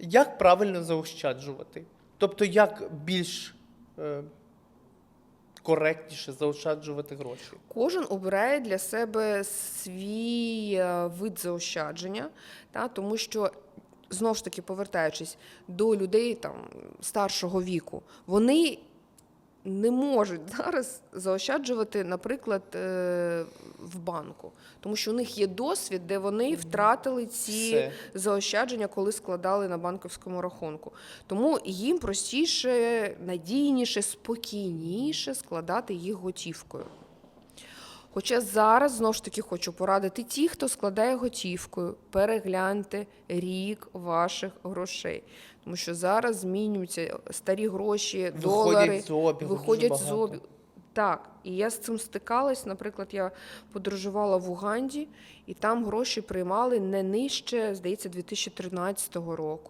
Як правильно заощаджувати? Тобто, як більш е, коректніше заощаджувати гроші? Кожен обирає для себе свій е, вид заощадження, та, тому що. Знову ж таки, повертаючись до людей там старшого віку, вони не можуть зараз заощаджувати, наприклад, е, в банку, тому що у них є досвід, де вони втратили ці Все. заощадження, коли складали на банківському рахунку. Тому їм простіше, надійніше, спокійніше складати їх готівкою. Хоча зараз знову ж таки хочу порадити ті, хто складає готівкою, перегляньте рік ваших грошей. Тому що зараз змінюються старі гроші, долари Виходять з обігу. Так, і я з цим стикалась. Наприклад, я подорожувала в Уганді, і там гроші приймали не нижче, здається, 2013 року.